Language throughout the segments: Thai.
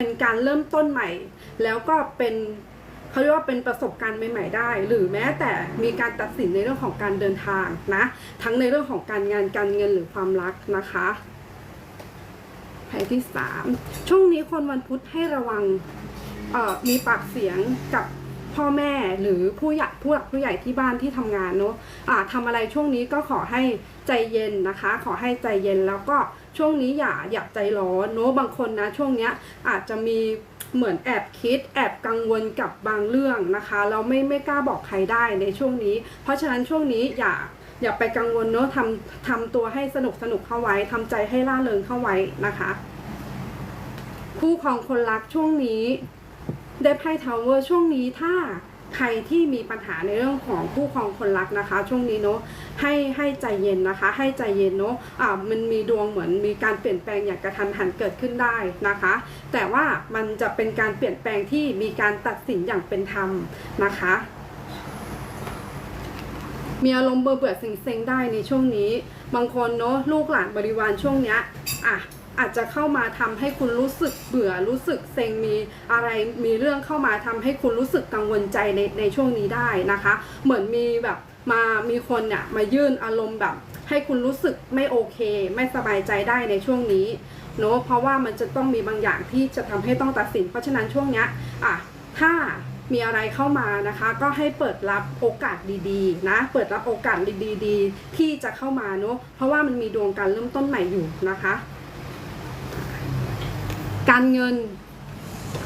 เป็นการเริ่มต้นใหม่ แล้วก็เป็นเขาเรียกว่าเป็นประสบการณ์ใหม่ ๆ ได้ หรือแม้แต่มีการตัดสินในเรื่องของการเดินทางนะทั้งในเรื่องของการงานการเงินหรือความรักนะคะไพ่ที่สามช่วงนี้คนวันพุธให้ระวังเอ่อมีปากเสียงกับพ่อแม่หรือผู้ใหญ่ผู้หลักผู้ใหญ่ที่บ้านที่ทำงานเนาะอ่าทำอะไรช่วงนี้ก็ขอให้ใจเย็นนะคะ ขอให้ใจเย็นแล้วก็ ช่วงนี้อย่าอย่าใจร้อนเนาะบางคนนะช่วงเนี้ยอาจจะมีเหมือนแอบคิด แอบกังวลกับบางเรื่องนะคะเราไม่ไม่กล้าบอกใครได้ในช่วงนี้ เพราะฉะนั้นช่วงนี้อย่าอย่าไปกังวลเนาะทำทำตัวให้สนุกสนุกเข้าไว้ทำใจให้ล่าเริงเข้าไว้นะคะ คู่ครองคนรักช่วงนี้ได้ไพ่ทาวเวอร์ช่วงนี้ถ้า ใครที่มีปัญหาในเรื่องของคู่ครองคนรักนะคะ ช่วงนี้เนาะให้ให้ใจเย็นนะคะ ให้ใจเย็นเนาะอ่ามันมีดวงเหมือนมีการเปลี่ยนแปลงอย่างกระทันหันเกิดขึ้นได้นะคะ แต่ว่ามันจะเป็นการเปลี่ยนแปลงที่มีการตัดสินอย่างเป็นธรรมนะคะมีอารมณ์เบื่อเบื่อเซ็งเซ็งๆได้ในช่วงนี้ บางคนเนาะลูกหลานบริวารช่วงเนี้ยอะ อาจจะเข้ามาทำให้คุณรู้สึกเบื่อรู้สึกเซ็งมีอะไรมีเรื่องเข้ามาทำให้คุณรู้สึกกังวลใจในในช่วงนี้ได้นะคะ เหมือนมีแบบมามีคนเนี่ยมายื่นอารมณ์แบบ ให้คุณรู้สึกไม่โอเค ไม่สบายใจได้ในช่วงนี้เนาะเพราะว่ามันจะต้องมีบางอย่างที่จะทำให้ต้องตัดสิน เพราะฉะนั้นช่วงเนี้ยอะถ้ามีอะไรเข้ามานะคะ ก็ให้เปิดรับโอกาสดีๆ นะ เปิดรับโอกาสดีๆที่จะเข้ามาเนาะเพราะว่ามันมีดวงการเริ่มต้นใหม่อยู่นะคะ การเงิน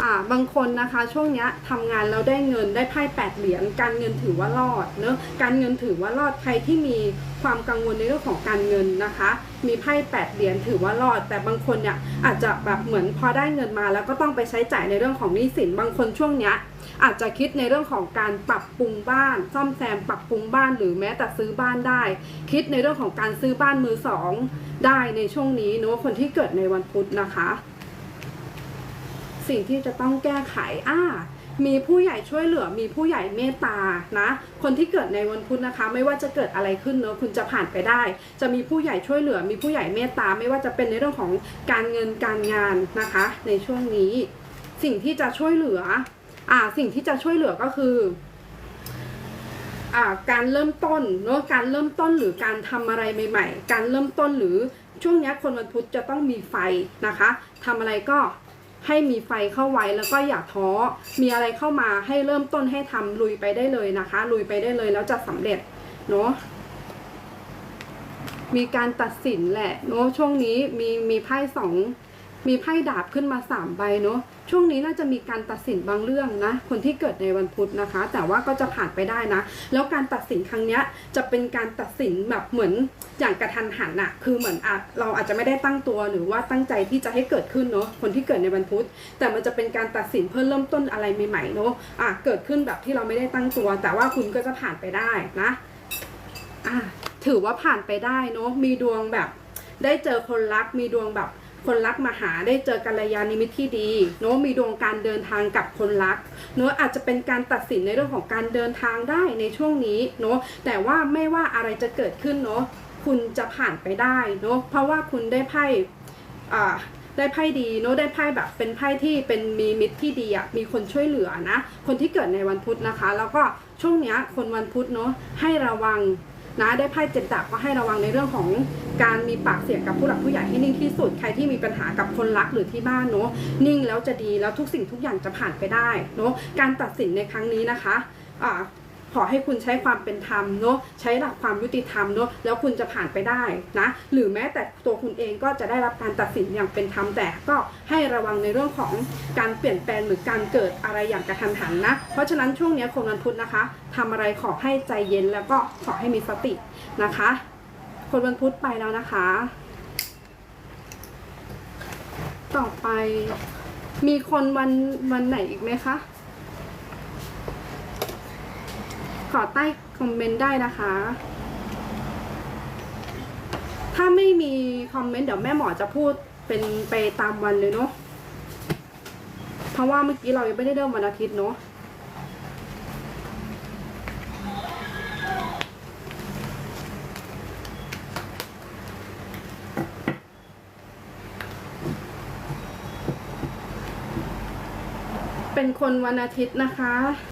อ่าบางคนนะคะช่วงนี้ทำงานแล้วได้เงินได้ไพ่แปดเหรียญการเงินถือว่ารอดเนอะการเงินถือว่ารอดใครที่มีความกังวลในเรื่องของการเงินนะคะ มีไพ่แปดเหรียญถือว่ารอด แต่บางคนเนี่ยอาจจะแบบเหมือนพอได้เงินมาแล้วก็ต้องไปใช้จ่ายในเรื่องของหนี้สินบางคนช่วงเนี้ยอาจจะคิดในเรื่องของการปรับปรุงบ้าน ซ่อมแซมปรับปรุงบ้านหรือแม้แต่ซื้อบ้านได้ คิดในเรื่องของการซื้อบ้านมือสองได้ในช่วงนี้เนอะคนที่เกิดในวันพุธนะคะ สิ่งที่จะต้องแก้ไขอ่ามีผู้ใหญ่ช่วยเหลือ มีผู้ใหญ่เมตตานะ คนที่เกิดในวันพุธนะคะ ไม่ว่าจะเกิดอะไรขึ้นเนอะคุณจะผ่านไปได้ จะมีผู้ใหญ่ช่วยเหลือ มีผู้ใหญ่เมตตา ไม่ว่าจะเป็นในเรื่องของการเงินการงานนะคะ ในช่วงนี้ สิ่งที่จะช่วยเหลืออ่าสิ่งที่จะช่วยเหลือก็คืออ่าการเริ่มต้นเนอะการเริ่มต้นหรือการทำอะไรใหม่ ๆ การเริ่มต้นหรือช่วงนี้คนวันพุธจะต้องมีไฟนะคะทำอะไรก็ ให้มีไฟเข้าไว้แล้วก็อย่าท้อ มีอะไรเข้ามาให้เริ่มต้นให้ทำลุยไปได้เลยนะคะ ลุยไปได้เลยแล้วจะสำเร็จเนาะมีการตัดสินแหละเนาะช่วงนี้มีมีไพ่สอง มีไพ่ดาบขึ้นมาสามใบเนาะช่วงนี้น่าจะมีการตัดสินบางเรื่องนะ คนที่เกิดในวันพุธนะคะ แต่ว่าก็จะผ่านไปได้นะ แล้วการตัดสินครั้งเนี้ยจะเป็นการตัดสินแบบเหมือนอย่างกระทันหันอะคือเหมือนอาจเราอาจจะไม่ได้ตั้งตัวหรือว่าตั้งใจที่จะให้เกิดขึ้นเนาะคนที่เกิดในวันพุธแต่มันจะเป็นการตัดสินเพื่อเริ่มต้นอะไรใหม่ๆเนาะอะเกิดขึ้นแบบที่เราไม่ได้ตั้งตัว แต่ว่าคุณก็จะผ่านไปได้นะอะถือว่าผ่านไปได้เนาะมีดวงแบบได้เจอคนรักมีดวงแบบ คนรักมาหาได้เจอกัลยาณมิตรที่ดีเนาะมีดวงการเดินทางกับคนรักเนาะอาจจะเป็นการตัดสินในเรื่องของการเดินทางได้ในช่วงนี้เนาะแต่ว่าไม่ว่าอะไรจะเกิดขึ้นเนาะคุณจะผ่านไปได้เนาะเพราะว่าคุณได้ไพ่อ่าได้ไพ่ดีเนาะได้ไพ่แบบเป็นไพ่ที่เป็นมีมิตรที่ดีอะมีคนช่วยเหลือนะ คนที่เกิดในวันพุธนะคะ แล้วก็ช่วงเนี้ยคนวันพุธเนาะให้ระวัง นะได้ไพ่เจ็ดดาบก็ให้ระวังในเรื่องของการมีปากเสียงกับผู้หลักผู้ใหญ่ให้นิ่งที่สุด ใครที่มีปัญหากับคนรักหรือที่บ้านเนาะนิ่งแล้วจะดีแล้วทุกสิ่งทุกอย่างจะผ่านไปได้เนาะการตัดสินในครั้งนี้นะคะอ่า ขอให้คุณใช้ความเป็นธรรมเนาะใช้หลักความยุติธรรมเนาะแล้วคุณจะผ่านไปได้นะหรือแม้แต่ตัวคุณเองก็จะได้รับการตัดสินอย่างเป็นธรรมแต่ก็ให้ระวังในเรื่องของการเปลี่ยนแปลงหรือการเกิดอะไรอย่างกระทันหันนะเพราะฉะนั้นช่วงนี้คนวันพุธนะคะทำอะไรขอให้ใจเย็นแล้วก็ขอให้มีสตินะคะ คนวันพุธไปแล้วนะคะ ต่อไปมีคนวันวันไหนอีกไหมคะ ขอใต้คอมเมนต์ได้นะคะ ถ้าไม่มีคอมเมนต์เดี๋ยวแม่หมอจะพูดเป็นไปตามวันเลยเนาะเพราะว่าเมื่อกี้เรายังไม่ได้เริ่มวันอาทิตย์เนาะเป็นคนวันอาทิตย์นะคะ